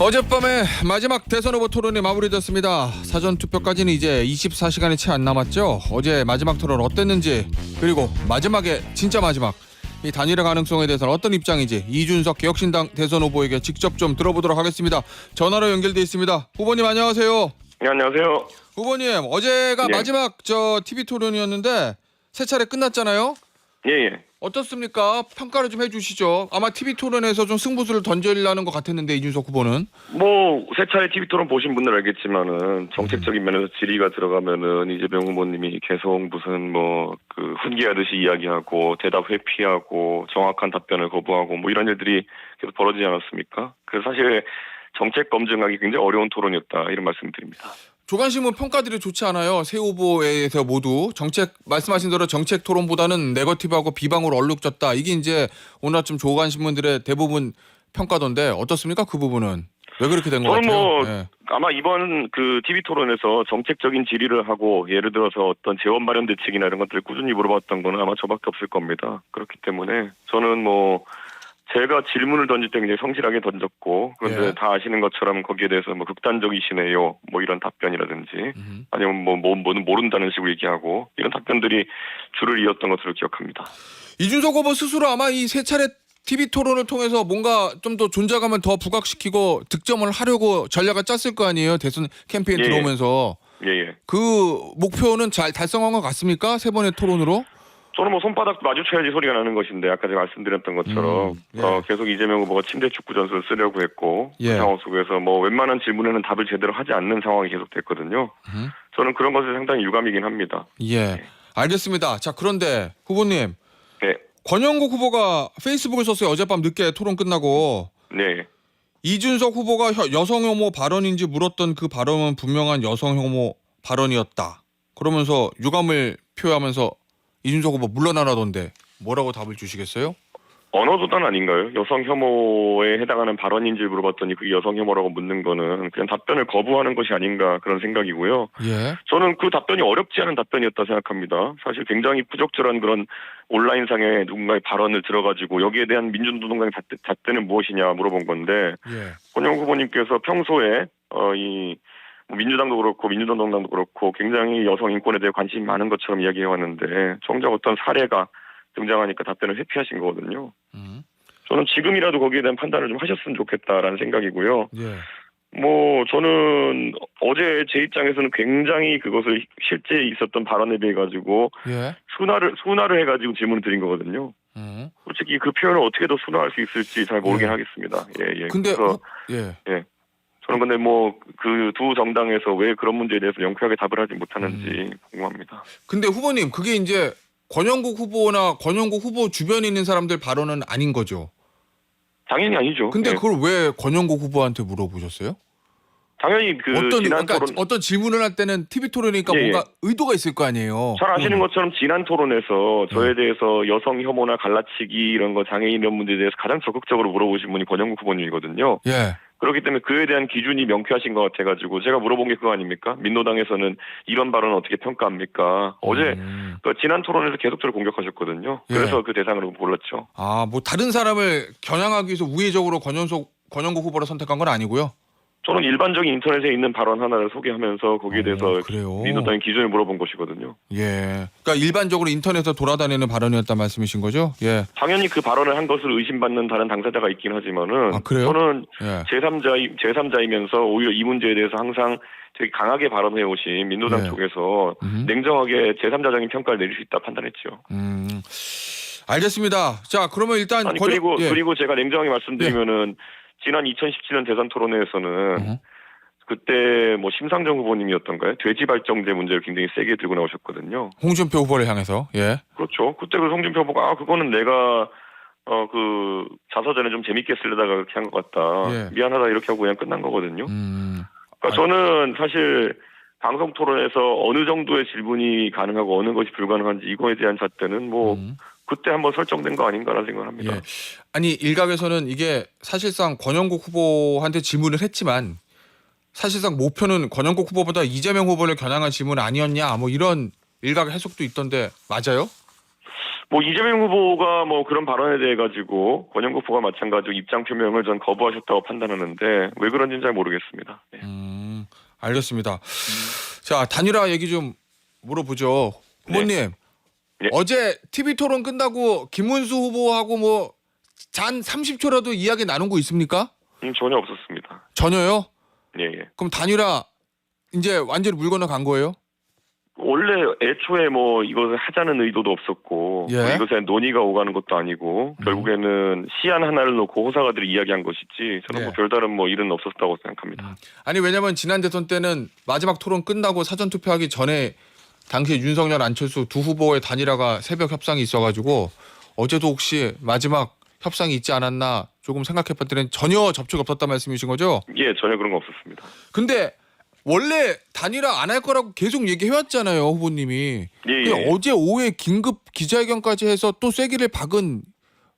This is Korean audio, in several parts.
어젯밤에 마지막 대선 후보 토론이 마무리됐습니다. 사전 투표까지는 이제 24시간이 채 안 남았죠. 어제 마지막 토론 어땠는지 그리고 마지막에 진짜 마지막 이 단일화 가능성에 대해서는 어떤 입장인지 이준석 개혁신당 대선 후보에게 직접 좀 들어보도록 하겠습니다. 전화로 연결돼 있습니다. 후보님 안녕하세요. 네, 안녕하세요. 후보님 어제가 예. 마지막 저 TV 토론이었는데 세 차례 끝났잖아요. 예, 예. 어떻습니까? 평가를 좀 해주시죠. 아마 TV 토론에서 좀 승부수를 던지려는 것 같았는데 이준석 후보는 뭐, 세 차례 TV 토론 보신 분들 알겠지만은, 정책적인 면에서 질의가 들어가면은, 이재명 후보님이 계속 무슨 뭐, 그, 훈계하듯이 이야기하고, 대답 회피하고, 정확한 답변을 거부하고, 뭐 이런 일들이 계속 벌어지지 않았습니까? 그래서 사실, 정책 검증하기 굉장히 어려운 토론이었다, 이런 말씀 드립니다. 조간신문 평가들이 좋지 않아요. 새 후보에서 모두 정책 말씀하신 대로 정책 토론보다는 네거티브하고 비방으로 얼룩졌다. 이게 이제 오늘 아침 조간신문들의 대부분 평가던데 어떻습니까? 그 부분은 왜 그렇게 된것 저는 같아요? 뭐, 예. 아마 이번 그 TV 토론에서 정책적인 질의를 하고 예를 들어서 어떤 재원 마련 대책이나 이런 것들을 꾸준히 물어봤던 거는 아마 저밖에 없을 겁니다. 그렇기 때문에 저는 뭐 제가 질문을 던질 때 굉장히 성실하게 던졌고 그런데 예. 다 아시는 것처럼 거기에 대해서 뭐 극단적이시네요 뭐 이런 답변이라든지 음. 아니면 뭐, 뭐 뭐는 모른다는 식으로 얘기하고 이런 답변들이 줄을 이었던 것으로 기억합니다. 이준석 후보 스스로 아마 이 세 차례 TV 토론을 통해서 뭔가 좀 더 존재감을 더 부각시키고 득점을 하려고 전략을 짰을 거 아니에요. 대선 캠페인 예. 들어오면서 예예. 그 목표는 잘 달성한 것 같습니까? 세 번의 토론으로? 저는 뭐 손바닥 마주쳐야지 소리가 나는 것인데 아까 제가 말씀드렸던 것처럼 음, 예. 어, 계속 이재명 후보가 침대 축구 전술을 쓰려고 했고 예. 그 상황 속에서 뭐 웬만한 질문에는 답을 제대로 하지 않는 상황이 계속됐거든요. 음. 저는 그런 것을 상당히 유감이긴 합니다. 예. 알겠습니다. 자, 그런데 후보님 네, 권영국 후보가 페이스북을 썼어요. 어젯밤 늦게 토론 끝나고 네, 이준석 후보가 혀- 여성 혐오 발언인지 물었던 그 발언은 분명한 여성 혐오 발언이었다. 그러면서 유감을 표하면서 이준석 후보 물러나라던데 뭐라고 답을 주시겠어요? 언어도단 아닌가요? 여성 혐오에 해당하는 발언인지 물어봤더니 그게 여성 혐오라고 묻는 거는 그냥 답변을 거부하는 것이 아닌가 그런 생각이고요. 예. 저는 그 답변이 어렵지 않은 답변이었다 생각합니다. 사실 굉장히 부적절한 그런 온라인상의 누군가의 발언을 들어가지고 여기에 대한 민주노동당의 잣대- 잣대는 무엇이냐 물어본 건데 예. 권영 후보님께서 평소에 어이 뭐 민주당도 그렇고 민주노동당도 그렇고 굉장히 여성 인권에 대해 관심이 많은 것처럼 이야기해 왔는데 정작 어떤 사례가 등장하니까 답변을 회피하신 거거든요. 음. 저는 지금이라도 거기에 대한 판단을 좀 하셨으면 좋겠다라는 생각이고요. 예. 뭐 저는 어제 제 입장에서는 굉장히 그것을 실제 있었던 발언에 대해 가지고 예. 순화를 순화를 해가지고 질문을 드린 거거든요. 음. 솔직히 그 표현을 어떻게 더 순화할 수 있을지 잘 모르긴 예. 하겠습니다. 예, 예. 근데 그래서 후- 예. 저는 근데 뭐 그 두 정당에서 왜 그런 문제에 대해서 명쾌하게 답을 하지 못하는지 음. 궁금합니다. 근데 후보님 그게 이제 권영국 후보나 권영국 후보 주변에 있는 사람들 발언은 아닌 거죠. 당연히 아니죠. 근데 예. 그걸 왜 권영국 후보한테 물어보셨어요? 당연히 그 어떤 지난 그러니까 토론 어떤 질문을 할 때는 TV 토론이니까 예, 예. 뭔가 의도가 있을 거 아니에요. 잘 아시는 음. 것처럼 지난 토론에서 네. 저에 대해서 여성 혐오나 갈라치기 이런 거 장애인 이런 문제에 대해서 가장 적극적으로 물어보신 분이 권영국 후보님이거든요. 예. 그렇기 때문에 그에 대한 기준이 명쾌하신 것 같아가지고 제가 물어본 게 그거 아닙니까? 민노당에서는 이런 발언 어떻게 평가합니까? 어제 음. 그 지난 토론에서 계속 저를 공격하셨거든요. 예. 그래서 그 대상으로 골랐죠. 아, 뭐 다른 사람을 겨냥하기 위해서 우회적으로 권영석 권영국 후보를 선택한 건 아니고요. 저는 일반적인 인터넷에 있는 발언 하나를 소개하면서 거기에 어, 대해서 그래요. 민노당의 기준을 물어본 것이거든요. 예. 그러니까 일반적으로 인터넷에 돌아다니는 발언이었단 말씀이신 거죠? 예. 당연히 그 발언을 한 것을 의심받는 다른 당사자가 있긴 하지만은 아, 그래요? 저는 예. 제3자 제3자이면서 오히려 이 문제에 대해서 항상 되게 강하게 발언해 오신 민노당 예. 쪽에서 음. 냉정하게 제3자적인 평가를 내릴 수 있다 판단했죠. 음. 알겠습니다. 자, 그러면 일단 아니 권- 그리고 예. 그리고 제가 냉정하게 말씀드리면은 지난 2017년 대선 토론회에서는 음. 그때 뭐 심상정 후보님이었던가요? 돼지 발정제 문제를 굉장히 세게 들고 나오셨거든요. 홍준표 후보를 향해서 예. 그렇죠. 그때 그 송준표 후보가 아 그거는 내가 어 그 자서전에 좀 재밌게 쓰려다가 그렇게 한 것 같다. 예. 미안하다 이렇게 하고 그냥 끝난 거거든요. 음. 그러니까 저는 사실 방송 토론에서 어느 정도의 질문이 가능하고 어느 것이 불가능한지 이거에 대한 잣대는 뭐 음. 그때 한번 설정된 거 아닌가라는 생각을 합니다. 예. 아니 일각에서는 이게 사실상 권영국 후보한테 질문을 했지만 사실상 목표는 권영국 후보보다 이재명 후보를 겨냥한 질문 아니었냐 뭐 이런 일각 해석도 있던데 맞아요? 뭐 이재명 후보가 뭐 그런 발언에 대해 가지고 권영국 후보가 마찬가지로 입장 표명을 전 거부하셨다고 판단하는데 왜 그런지는 잘 모르겠습니다. 네. 음, 알겠습니다. 자, 단일화 얘기 좀 물어보죠. 후보님. 네. 어제 TV 토론 끝나고 김문수 후보하고 뭐 잔 30초라도 이야기 나눈 거 있습니까? 음, 전혀 없었습니다. 전혀요? 예, 예. 그럼 단일화 이제 완전히 물 건너 간 거예요? 원래 애초에 뭐 이것을 하자는 의도도 없었고 예. 뭐 이것에 논의가 오가는 것도 아니고 음. 결국에는 시안 하나를 놓고 호사가들이 이야기한 것이지 저는 예. 뭐 별다른 뭐 일은 없었다고 생각합니다. 아니 왜냐면 지난 대선 때는 마지막 토론 끝나고 사전 투표하기 전에 당시 윤석열 안철수 두 후보의 단일화가 새벽 협상이 있어가지고 어제도 혹시 마지막 협상이 있지 않았나 조금 생각해봤더니 전혀 접촉이 없었단 말씀이신 거죠? 예, 전혀 그런 거 없었습니다. 근데 원래 단일화 안 할 거라고 계속 얘기해왔잖아요 예, 후보님이. 근데 예. 어제 오후에 긴급 기자회견까지 해서 또 쐐기를 박은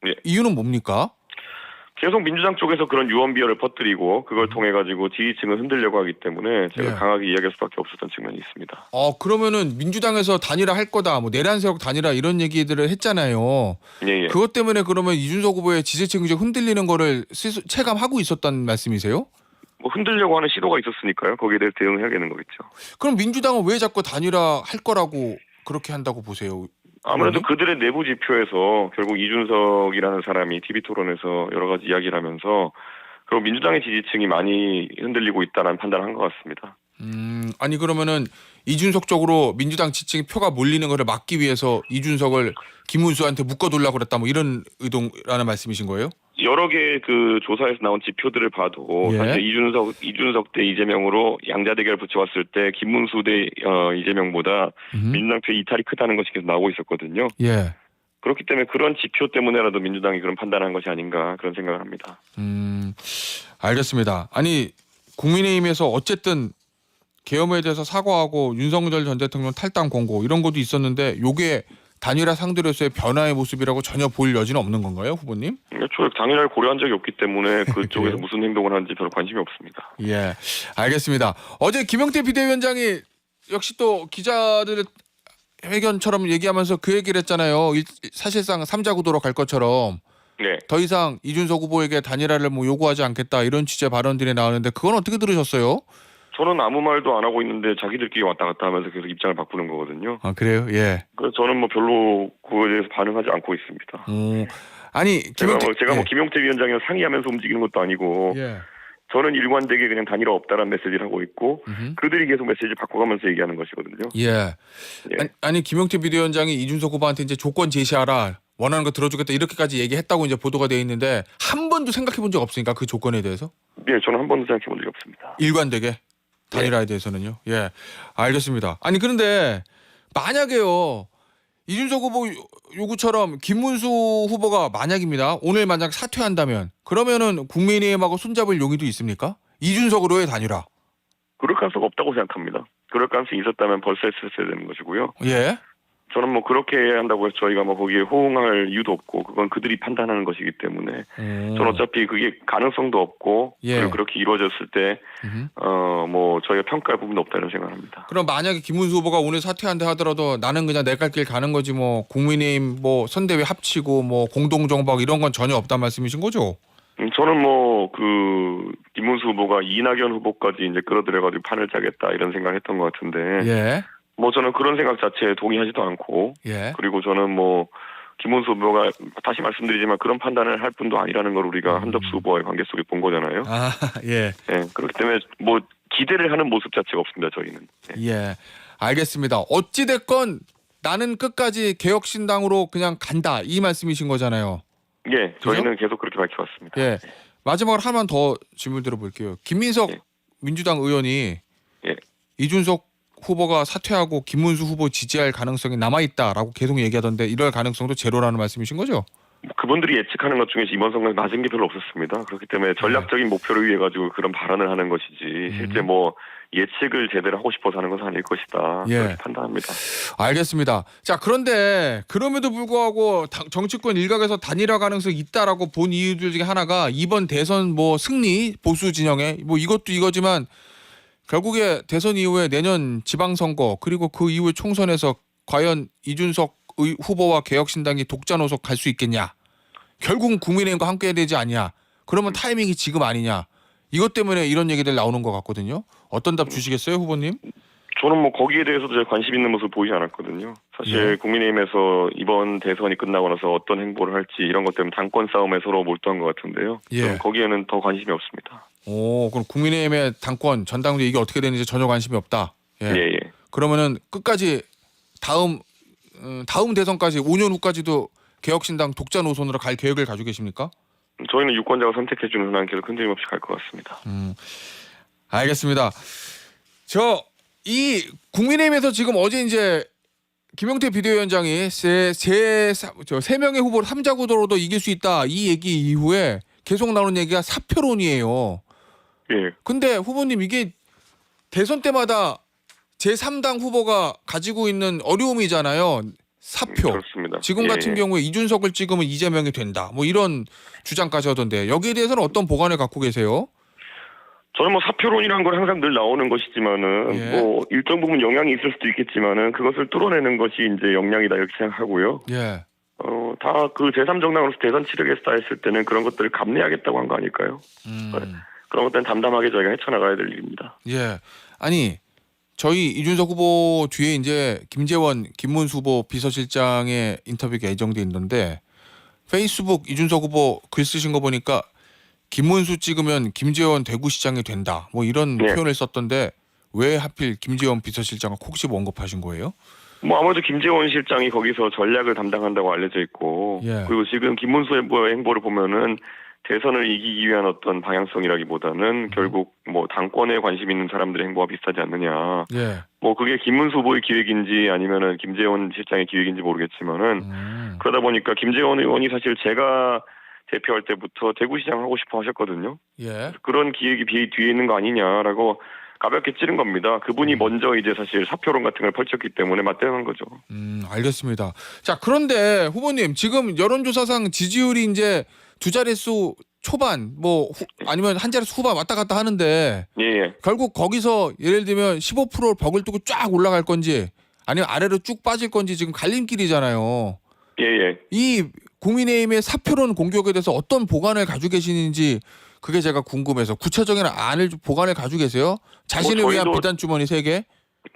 예. 이유는 뭡니까? 계속 민주당 쪽에서 그런 유언비어를 퍼뜨리고 그걸 통해 가지고 지지층을 흔들려고 하기 때문에 제가 예. 강하게 이야기할 수밖에 없었던 측면이 있습니다. 어 그러면은 민주당에서 단일화 할 거다, 뭐 내란세력 단일화 이런 얘기들을 했잖아요. 예, 예. 그것 때문에 그러면 이준석 후보의 지지층이 좀 흔들리는 거를 스스- 체감하고 있었다는 말씀이세요? 뭐 흔들려고 하는 시도가 있었으니까요. 거기에 대해서 대응해야겠는 거겠죠. 그럼 민주당은 왜 자꾸 단일화 할 거라고 그렇게 한다고 보세요? 아무래도 음. 그들의 내부 지표에서 결국 이준석이라는 사람이 TV 토론에서 여러 가지 이야기를 하면서 결국 민주당의 지지층이 많이 흔들리고 있다는 판단을 한 것 같습니다. 음, 아니 그러면은 이준석 쪽으로 민주당 지층이 표가 몰리는 거를 막기 위해서 이준석을 김문수한테 묶어두려고 그랬다 뭐 이런 의도라는 말씀이신 거예요? 여러 개의 그 조사에서 나온 지표들을 봐도 예. 사실 이준석 이준석 대 이재명으로 양자 대결 붙여왔을 때 김문수 대 어, 이재명보다 음. 민주당 표 이탈이 크다는 것이 계속 나오고 있었거든요. 예. 그렇기 때문에 그런 지표 때문에라도 민주당이 그런 판단한 것이 아닌가 그런 생각을 합니다. 음, 알겠습니다. 아니 국민의힘에서 어쨌든 계엄에 대해서 사과하고 윤석열 전 대통령 탈당 공고 이런 것도 있었는데 요게 단일화 상대로서의 변화의 모습이라고 전혀 보일 여지는 없는 건가요, 후보님? 애초에 당일날 고려한 적이 없기 때문에 그쪽에서 그래요? 무슨 행동을 하는지 별로 관심이 없습니다. 예, 알겠습니다. 어제 김영태 비대위원장이 역시 또 기자들 회견처럼 얘기하면서 그 얘기를 했잖아요. 일- 사실상 삼자 구도로 갈 것처럼 네. 더 이상 이준석 후보에게 단일화를 뭐 요구하지 않겠다 이런 취지의 발언들이 나오는데 그건 어떻게 들으셨어요? 저는 아무 말도 안 하고 있는데 자기들끼리 왔다 갔다 하면서 계속 입장을 바꾸는 거거든요. 아 그래요? 예. 그래서 저는 뭐 별로 그거에 대해서 반응하지 않고 있습니다. 오, 아니 제가 김영태 뭐 제가 뭐 예. 김용태 위원장이랑 상의하면서 움직이는 것도 아니고 예. 저는 일관되게 그냥 단일화 없다라는 메시지를 하고 있고 음흠. 그들이 계속 메시지를 바꿔가면서 얘기하는 것이거든요. 예. 예. 아니, 아니 김영태 비대위원장이 이준석 후보한테 이제 조건 제시하라 원하는 거 들어주겠다 이렇게까지 얘기했다고 이제 보도가 돼 있는데 한 번도 생각해 본 적 없으니까 그 조건에 대해서 네, 저는 한 번도 생각해 본 적이 없습니다. 일관되게 단일화에 대해서는요. 예, 알겠습니다. 아니 그런데 만약에요 이준석 후보 요- 요구처럼 김문수 후보가 만약입니다. 오늘 만약 사퇴한다면 그러면은 국민의힘하고 손잡을 용의도 있습니까? 이준석으로의 단일화. 그럴 가능성 없다고 생각합니다. 그럴 가능성이 있었다면 벌써 했었어야 되는 것이고요. 예. 저는 뭐 그렇게 한다고 해서 저희가 뭐 거기에 호응할 이유도 없고 그건 그들이 판단하는 것이기 때문에 음. 저는 어차피 그게 가능성도 없고 예. 그리고 그렇게 이루어졌을 때. 어 뭐 저희가 평가할 부분도 없다는 생각을 합니다. 그럼 만약에 김문수 후보가 오늘 사퇴한다 하더라도 나는 그냥 내 갈 길 가는 거지 뭐 국민의힘 뭐 선대위 합치고 뭐 공동 정박 이런 건 전혀 없단 말씀이신 거죠? 음, 저는 뭐 그 김문수 후보가 이낙연 후보까지 이제 끌어들여가지고 판을 짜겠다 이런 생각을 했던 것 같은데 예. 뭐 저는 그런 생각 자체에 동의하지도 않고 예. 그리고 저는 뭐 김문수 후보가 다시 말씀드리지만 그런 판단을 할 뿐도 아니라는 걸 우리가 음. 한덕수 후보와의 관계 속에 본 거잖아요. 아, 예. 예, 그렇기 때문에 뭐 기대를 하는 모습 자체가 없습니다. 저희는. 예. 예. 알겠습니다. 어찌 됐건 나는 끝까지 개혁신당으로 그냥 간다. 이 말씀이신 거잖아요. 예, 저희는 계속 그렇게 밝혀왔습니다. 예. 마지막으로 하나만 더 질문 드려볼게요. 김민석 예. 민주당 의원이 예. 이준석 후보가 사퇴하고 김문수 후보 지지할 가능성이 남아 있다라고 계속 얘기하던데 이럴 가능성도 제로라는 말씀이신 거죠? 뭐 그분들이 예측하는 것 중에서 이번 선거에 맞은 게 별로 없었습니다. 그렇기 때문에 전략적인 목표를 위해 가지고 그런 발언을 하는 것이지 실제 뭐 예측을 제대로 하고 싶어서 하는 것은 아닐 것이다. 예. 그렇게 판단합니다. 알겠습니다. 자 그런데 그럼에도 불구하고 당- 정치권 일각에서 단일화 가능성이 있다라고 본 이유들 중에 하나가 이번 대선 뭐 승리 보수 진영에 뭐 이것도 이거지만 결국에 대선 이후에 내년 지방선거 그리고 그 이후에 총선에서 과연 이준석 의- 후보와 개혁신당이 독자 노석 갈수 있겠냐? 결국은 국민의힘과 함께 해야 되지 않냐? 그러면 타이밍이 지금 아니냐? 이것 때문에 이런 얘기들 나오는 것 같거든요. 어떤 답 주시겠어요, 후보님? 저는 뭐 거기에 대해서도 제가 관심 있는 모습 보이지 않았거든요. 사실 예. 국민의힘에서 이번 대선이 끝나고 나서 어떤 행보를 할지 이런 것 때문에 당권 싸움에 서로 몰두한 것 같은데요. 예. 거기에는 더 관심이 없습니다. 오, 그럼 국민의힘의 당권 전당대 이게 어떻게 되는지 전혀 관심이 없다. 예. 예, 예. 그러면은 끝까지 다음 음, 다음 대선까지 5년 후까지도 개혁신당 독자 노선으로 갈 계획을 가지고 계십니까? 저희는 유권자가 선택해주는 한안길을 흔들림 없이 갈 것 같습니다. 음, 알겠습니다. 저 이 국민의힘에서 지금 어제 이제 김용태 비대위원장이 세세세 명의 후보를 삼자 구도로도 이길 수 있다 이 얘기 이후에 계속 나오는 얘기가 사표론이에요. 예. 근데 후보님 이게 대선 때마다 제3당 후보가 가지고 있는 어려움이잖아요. 사표. 그렇습니다. 지금 예, 같은 예. 경우에 이준석을 찍으면 이재명이 된다. 뭐 이런 주장까지 하던데 여기에 대해서는 어떤 보관을 갖고 계세요? 저는 뭐 사표론이라는 건 항상 늘 나오는 것이지만은 예. 뭐 일정 부분 영향이 있을 수도 있겠지만은 그것을 뚫어내는 것이 이제 역량이다 이렇게 생각하고요. 예. 어, 다 그 제3정당으로서 대선 치르겠다 했을 때는 그런 것들을 감내하겠다고 한 거 아닐까요? 음. 그런 것들은 담담하게 저희가 헤쳐나가야 될 일입니다. 예. 아니 저희 이준석 후보 뒤에 이제 김재원, 김문수 후보 비서실장의 인터뷰가 예정돼 있는데 페이스북 이준석 후보 글 쓰신 거 보니까 김문수 찍으면 김재원 대구시장이 된다. 뭐 이런 네. 표현을 썼던데 왜 하필 김재원 비서실장을 콕 집어 언급하신 거예요? 뭐 아무래도 김재원 실장이 거기서 전략을 담당한다고 알려져 있고 예. 그리고 지금 김문수 후보의 행보를 보면은 대선을 이기기 위한 어떤 음. 방향성이라기보다는 결국 뭐 당권에 관심 있는 사람들의 행보가 비슷하지 않느냐. 예. 뭐 그게 김문수 후보의 기획인지 아니면은 김재원 실장의 기획인지 모르겠지만은 음. 그러다 보니까 김재원 의원이 사실 제가 대표할 때부터 대구시장 하고 싶어 하셨거든요. 예. 그런 기획이 비 뒤에 있는 거 아니냐라고 가볍게 찌른 겁니다. 그분이 먼저 이제 사실 사표론 같은 걸 펼쳤기 때문에 맞대응한 거죠. 음, 알겠습니다. 자, 그런데 후보님 지금 여론조사상 지지율이 이제 두 자릿수 초반 뭐 후- 아니면 한 자릿수 후반 왔다 갔다 하는데 예, 예. 결국 거기서 예를 들면 15% 벽을 뚫고 쫙 올라갈 건지 아니면 아래로 쭉 빠질 건지 지금 갈림길이잖아요. 예, 예. 이 국민의힘의 사표론 공격에 대해서 어떤 보관을 가지고 계시는지 그게 제가 궁금해서 구체적인 안을 좀 보관을 가지고 계세요? 자신을 뭐 위한 저희도- 비단 주머니 세 개?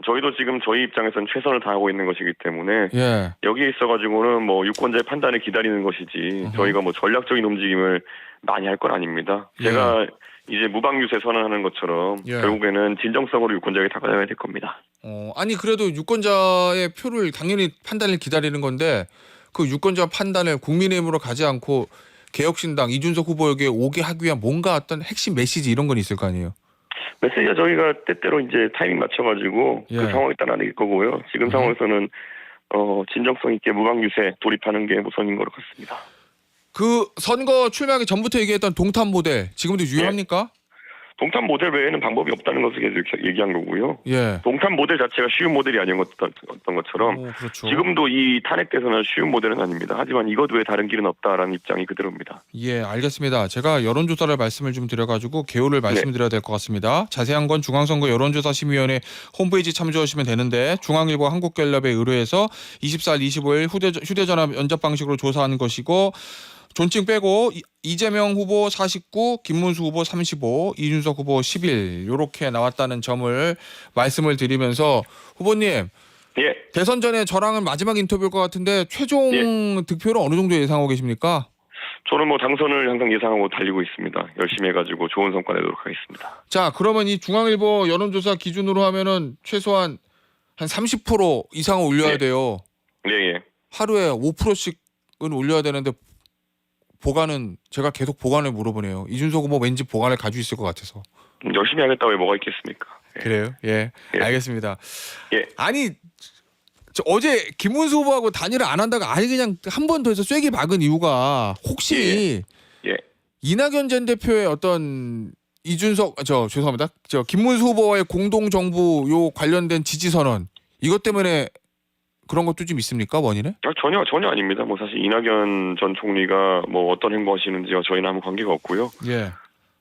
저희도 지금 저희 입장에서는 최선을 다하고 있는 것이기 때문에 예. 여기에 있어가지고는 뭐 유권자의 판단을 기다리는 것이지 어허. 저희가 뭐 전략적인 움직임을 많이 할 건 아닙니다. 예. 제가 이제 무방유세 선언하는 것처럼 예. 결국에는 진정성으로 유권자에게 다가가야 될 겁니다. 어, 아니 그래도 유권자의 표를 당연히 판단을 기다리는 건데 그 유권자 판단을 국민의힘으로 가지 않고 개혁신당 이준석 후보에게 오게 하기 위한 뭔가 어떤 핵심 메시지 이런 건 있을 거 아니에요. 메시지가 저희가 때때로 이제 타이밍 맞춰가지고 예. 그 상황에 따라 내릴 거고요. 지금 음. 상황에서는 어, 진정성 있게 무방유세 돌입하는 게 우선인 것 같습니다. 그 선거 출마하기 전부터 얘기했던 동탄 모델 지금도 유효합니까? 동탄 모델 외에는 방법이 없다는 것을 계속 얘기한 거고요. 예. 동탄 모델 자체가 쉬운 모델이 아닌 것, 어떤 것처럼 오, 그렇죠. 지금도 이 탄핵돼서는 쉬운 모델은 아닙니다. 하지만 이것 외에 다른 길은 없다라는 입장이 그대로입니다. 예, 알겠습니다. 제가 여론조사를 말씀을 좀 드려가지고 개요를 말씀드려야 될 것 같습니다. 자세한 건 중앙선거 여론조사심의위원회 홈페이지 참조하시면 되는데 중앙일보 한국갤럽에 의뢰해서 24일, 25일 휴대, 휴대전화 면접 방식으로 조사하는 것이고 존칭 빼고 이- 이재명 후보 49, 김문수 후보 35, 이준석 후보 11 이렇게 나왔다는 점을 말씀을 드리면서 후보님 예, 대선 전에 저랑은 마지막 인터뷰일 것 같은데 최종 득표는 어느 정도 예상하고 계십니까? 저는 뭐 당선을 항상 예상하고 달리고 있습니다. 열심히 해가지고 좋은 성과 내도록 하겠습니다. 자, 그러면 이 중앙일보 여론조사 기준으로 하면은 최소한 한 30% 이상은 올려야 네. 돼요. 예, 예. 하루에 5%씩은 올려야 되는데 보관은 제가 계속 보관을 물어보네요. 이준석 후보 왠지 보관을 가지고 있을 것 같아서. 음, 열심히 하겠다고 왜 뭐가 있겠습니까? 예. 그래요? 예. 예. 알겠습니다. 예. 아니 저 어제 김문수 후보하고 단일을 안 한다고 아예 그냥 한 번 더 해서 쐐기 박은 이유가 혹시 예. 이낙연 전 대표의 어떤 이준석 저 죄송합니다. 저 김문수 후보와의 공동 정부 요 관련된 지지 선언 이것 때문에 그런 것도 좀 있습니까 원인에? 아, 전혀 전혀 아닙니다. 뭐 사실 이낙연 전 총리가 뭐 어떤 행보하시는지와 저희는 아무 관계가 없고요. 예.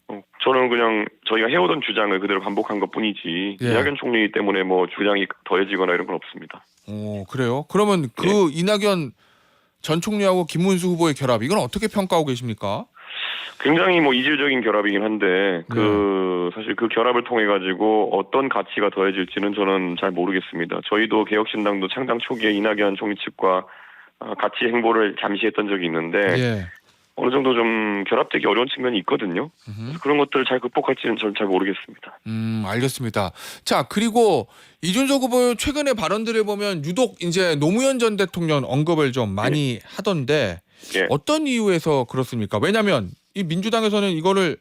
어, 저는 그냥 저희가 해오던 주장을 그대로 반복한 것 뿐이지 예. 이낙연 총리 때문에 뭐 주장이 더해지거나 이런 건 없습니다. 오 그래요? 그러면 그 이낙연 전 총리하고 김문수 후보의 결합 이건 어떻게 평가하고 계십니까? 굉장히 뭐 이질적인 결합이긴 한데 그 사실 그 결합을 통해 가지고 어떤 가치가 더해질지는 저는 잘 모르겠습니다. 저희도 개혁신당도 창당 초기에 이낙연 총리 측과 어, 같이 행보를 잠시 했던 적이 있는데 예. 어느 정도 좀 결합되기 어려운 측면이 있거든요. 그런 것들을 잘 극복할지는 저는 잘 모르겠습니다. 음, 알겠습니다. 자, 그리고 이준석 후보 최근의 발언들을 보면 유독 이제 노무현 전 대통령 언급을 좀 많이 하던데 예. 어떤 이유에서 그렇습니까? 왜냐면 이 민주당에서는 이거를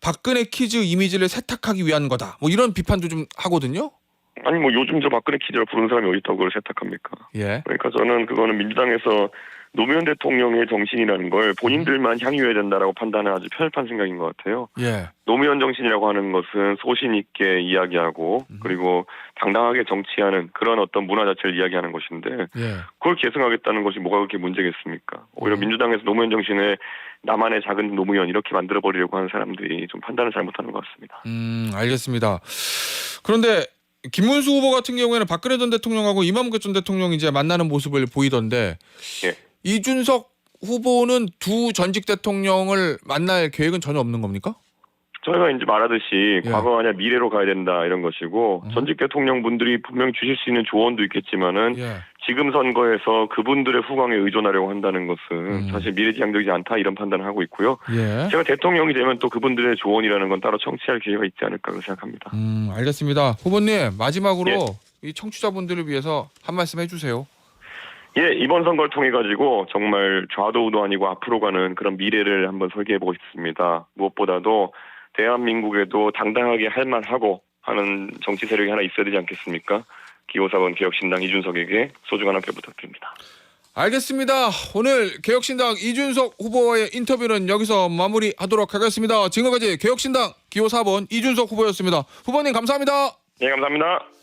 박근혜 키즈 이미지를 세탁하기 위한 거다. 뭐 이런 비판도 좀 하거든요. 아니 뭐 요즘 저 박근혜 키즈를 부르는 사람이 어디 있다고 그걸 세탁합니까? 예. 그러니까 저는 그거는 민주당에서 노무현 대통령의 정신이라는 걸 본인들만 향유해야 된다라고 판단하는 아주 편협한 생각인 것 같아요. 예. 노무현 정신이라고 하는 것은 소신 있게 이야기하고 그리고 당당하게 정치하는 그런 어떤 문화 자체를 이야기하는 것인데 예. 그걸 계승하겠다는 것이 뭐가 그렇게 문제겠습니까? 오히려 음. 민주당에서 노무현 정신에 나만의 작은 노무현 이렇게 만들어 버리려고 하는 사람들이 좀 판단을 잘못하는 것 같습니다. 음, 알겠습니다. 그런데 김문수 후보 같은 경우에는 박근혜 전 대통령하고 이명박 전 대통령이 이제 만나는 모습을 보이던데 예. 이준석 후보는 두 전직 대통령을 만날 계획은 전혀 없는 겁니까? 저희가 이제 말하듯이 예. 과거가 아니라 미래로 가야 된다 이런 것이고 음. 전직 대통령 분들이 분명히 주실 수 있는 조언도 있겠지만은 예. 지금 선거에서 그분들의 후광에 의존하려고 한다는 것은 음. 사실 미래지향적이지 않다 이런 판단을 하고 있고요. 예. 제가 대통령이 되면 또 그분들의 조언이라는 건 따로 청취할 기회가 있지 않을까 생각합니다. 음, 알겠습니다. 후보님 마지막으로 예. 이 청취자분들을 위해서 한 말씀 해주세요. 예, 이번 선거를 통해 가지고 정말 좌도 우도 아니고 앞으로 가는 그런 미래를 한번 설계해 보고 싶습니다. 무엇보다도 대한민국에도 당당하게 할 만하고 하는 정치 세력이 하나 있어야 되지 않겠습니까? 기호사번 개혁신당 이준석에게 소중한 한 표 부탁드립니다. 알겠습니다. 오늘 개혁신당 이준석 후보와의 인터뷰는 여기서 마무리하도록 하겠습니다. 지금까지 개혁신당 기호 4번 이준석 후보였습니다. 후보님 감사합니다. 네, 감사합니다.